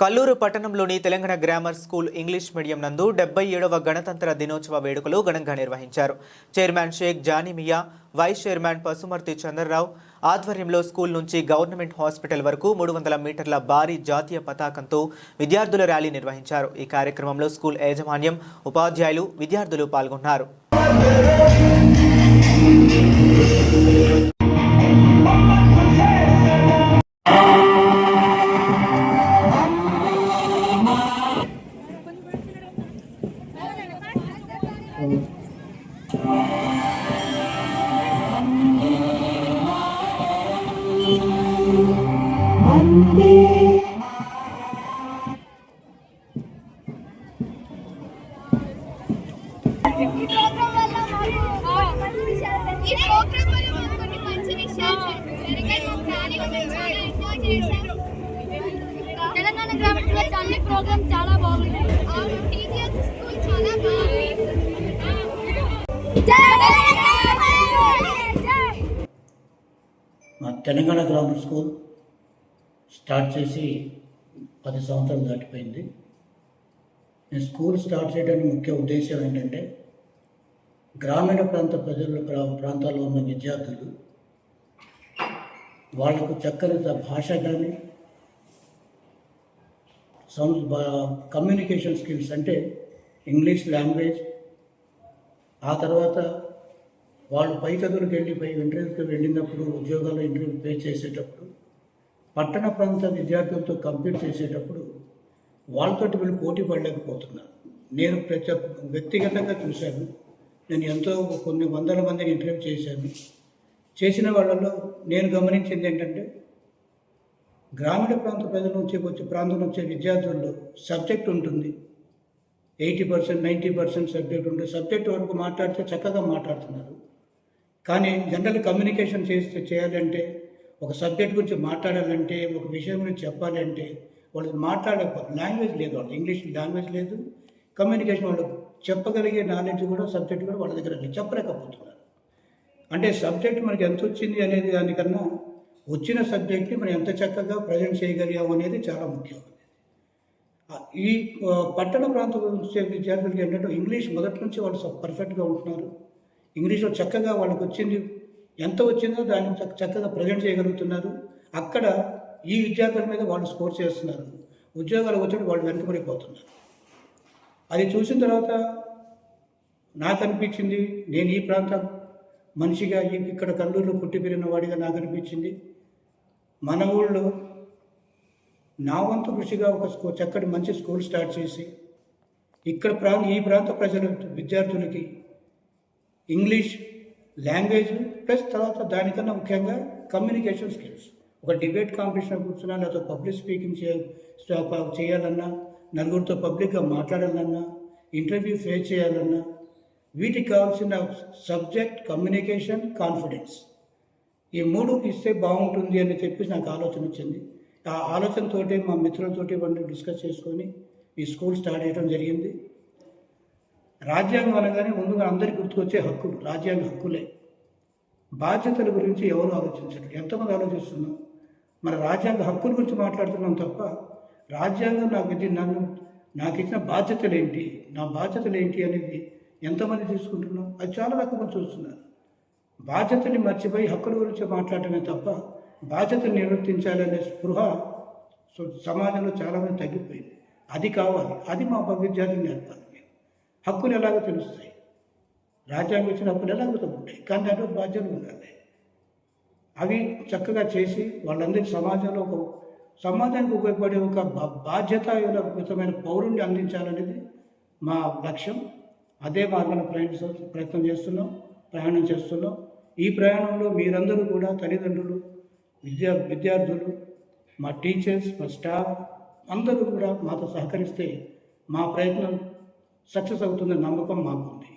కల్లూరు పట్టణంలోని Telangana grammar school English medium నందు డెబ్బై ఏడవ గణతంత్ర దినోత్సవ వేడుకలు ఘనంగా నిర్వహించారు. Chairman Sheikh Janimiya vice chairman Pasumarthi Chandrarao ఆధ్వర్యంలో స్కూల్ నుంచి గవర్నమెంట్ హాస్పిటల్ వరకు మూడు వందల మీటర్ల భారీ జాతీయ పతాకంతో విద్యార్థుల ర్యాలీ నిర్వహించారు. ఈ కార్యక్రమంలో స్కూల్ యాజమాన్యం ఉపాధ్యాయులు విద్యార్థులు పాల్గొన్నారు. తెలంగాణ గ్రామీణ అన్ని ప్రోగ్రామ్ చాలా బాగున్నాయి అవును టీచర్స్ స్కూల్ చాలా బాగుంది జై తెలంగాణ! జై! మా తెలంగాణ గ్రామర్ స్కూల్ స్టార్ట్ చేసి పది సంవత్సరాలు దాటిపోయింది. నేను స్కూల్ స్టార్ట్ చేయడానికి ముఖ్య ఉద్దేశం ఏంటంటే గ్రామీణ ప్రాంత ప్రజలు ప్రా- ప్రాంతాల్లో ఉన్న విద్యార్థులు వాళ్ళకు చక్కని భాష కానీ సం కమ్యూనికేషన్ స్కిల్స్ అంటే ఇంగ్లీష్ లాంగ్వేజ్ ఆ తర్వాత వాళ్ళు పై చదువులకు వెళ్ళి పై ఇంటర్వ్యూకి వెళ్ళినప్పుడు ఉద్యోగాల ఇంటర్వ్యూ పే చేసేటప్పుడు పట్టణ ప్రాంత విద్యార్థులతో కంపీట్ చేసేటప్పుడు వాళ్ళతోటి వీళ్ళు పోటీ పడలేకపోతున్నారు. నేను ప్రతి వ్యక్తిగతంగా చూశాను. నేను ఎంతో కొన్ని వందల మందిని ఇంటర్వ్యూ చేశాను. చేసిన వాళ్ళలో నేను గమనించింది ఏంటంటే గ్రామీణ ప్రాంత ప్రజల నుంచి వచ్చే ప్రాంతం వచ్చే విద్యార్థుల్లో సబ్జెక్ట్ ఉంటుంది. Eighty percent ninety percent subject ఉంటుంది. సబ్జెక్ట్ వరకు మాట్లాడితే చక్కగా మాట్లాడుతున్నారు. కానీ జనరల్ కమ్యూనికేషన్ చేస్తే చేయాలంటే ఒక సబ్జెక్ట్ గురించి మాట్లాడాలంటే ఒక విషయం గురించి చెప్పాలంటే వాళ్ళు మాట్లాడకపోతే లాంగ్వేజ్ లేదు వాళ్ళు ఇంగ్లీష్ లాంగ్వేజ్ లేదు. కమ్యూనికేషన్ వాళ్ళు చెప్పగలిగే నాలెడ్జ్ కూడా సబ్జెక్ట్ కూడా వాళ్ళ దగ్గర లేదు చెప్పలేకపోతున్నారు. అంటే సబ్జెక్ట్ మనకి ఎంత వచ్చింది అనేది దానికన్నా వచ్చిన సబ్జెక్ట్ని మనం ఎంత చక్కగా ప్రజెంట్ చేయగలిగాము అనేది చాలా ముఖ్యం. ఈ పట్టణ ప్రాంతంలో విద్యార్థులకి ఏంటంటే ఇంగ్లీష్ మొదటి నుంచి వాళ్ళు పర్ఫెక్ట్గా ఉంటున్నారు. ఇంగ్లీష్లో చక్కగా వాళ్ళకి వచ్చింది ఎంత వచ్చిందో దాన్ని చక్క- చక్కగా ప్రజెంట్ చేయగలుగుతున్నారు. అక్కడ ఈ విద్యార్థుల మీద వాళ్ళు స్కోర్ చేస్తున్నారు. ఉద్యోగాలు వచ్చేటప్పుడు వాళ్ళు వెనుకబడిపోతున్నారు. అది చూసిన తర్వాత నాకు అనిపించింది నేను ఈ ప్రాంతం మనిషిగా ఇక్కడ కల్లూరులో పుట్టి పెరిగిన వాడిగా నాకు అనిపించింది మన ఊళ్ళో నా వంతు కృషిగా ఒక స్కూ చక్కటి మంచి స్కూల్ స్టార్ట్ చేసి ఇక్కడ ప్రాంత ఈ ప్రాంత ప్రజల విద్యార్థులకి ఇంగ్లీష్ లాంగ్వేజ్ ప్లస్ తర్వాత దానికన్నా ముఖ్యంగా కమ్యూనికేషన్ స్కిల్స్. ఒక డిబేట్ కాంపిటీషన్ కూర్చున్నా లేకపోతే పబ్లిక్ స్పీకింగ్ చే చేయాలన్నా నలుగురితో పబ్లిక్గా మాట్లాడాలన్నా ఇంటర్వ్యూ ఫేస్ చేయాలన్నా వీటికి కావాల్సిన సబ్జెక్ట్ కమ్యూనికేషన్ కాన్ఫిడెన్స్. ఈ మూడు ఇస్తే బాగుంటుంది అని చెప్పి నాకు ఆలోచన వచ్చింది. ఆ ఆలోచనతోటి మా మిత్రులతోటి వాళ్ళు డిస్కస్ చేసుకొని ఈ స్కూల్ స్టార్ట్ చేయడం జరిగింది. రాజ్యాంగం అనగానే ముందుగా అందరికి గుర్తుకొచ్చే హక్కులు రాజ్యాంగ హక్కులే. బాధ్యతల గురించి ఎవరు ఆలోచించరు? ఎంతమంది ఆలోచిస్తున్నాం మన రాజ్యాంగ హక్కుల గురించి మాట్లాడుతున్నాం తప్ప రాజ్యాంగం నాకు నన్ను నాకు ఇచ్చిన బాధ్యతలు ఏంటి నా బాధ్యతలు ఏంటి అనేది ఎంతమంది తీసుకుంటున్నాం అది చాలా తక్కువ మంది చూస్తున్నారు. బాధ్యతని మర్చిపోయి హక్కుల గురించి మాట్లాడటమే తప్ప బాధ్యతను నిర్వర్తించాలనే స్పృహ సో- సమాజంలో చాలామంది తగ్గిపోయింది. అది కావాలి. అది మా విద్యార్థులు నేర్పాలి. హక్కులు ఎలాగో తెలుస్తాయి. రాజ్యాంగం ఇచ్చిన హక్కులు ఎలాగో ఉంటాయి కానీ దాంట్లో బాధ్యతలు ఉండాలి. అవి చక్కగా చేసి వాళ్ళందరికీ సమాజంలో ఒక సమాజానికి ఉపయోగపడే ఒక బా- బాధ్యతాయుతమైన పౌరుణ్ణి అందించాలనేది మా లక్ష్యం. అదే మార్గంలో ప్రయాణ ప్రయత్నం చేస్తున్నాం ప్రయాణం చేస్తున్నాం. ఈ ప్రయాణంలో మీరందరూ కూడా తల్లిదండ్రులు విద్యా విద్యార్థులు మా టీచర్స్ మా స్టాఫ్ అందరూ కూడా మాతో సహకరిస్తే మా ప్రయత్నం సక్సెస్ అవుతుందనే నమ్మకం మాకుంది.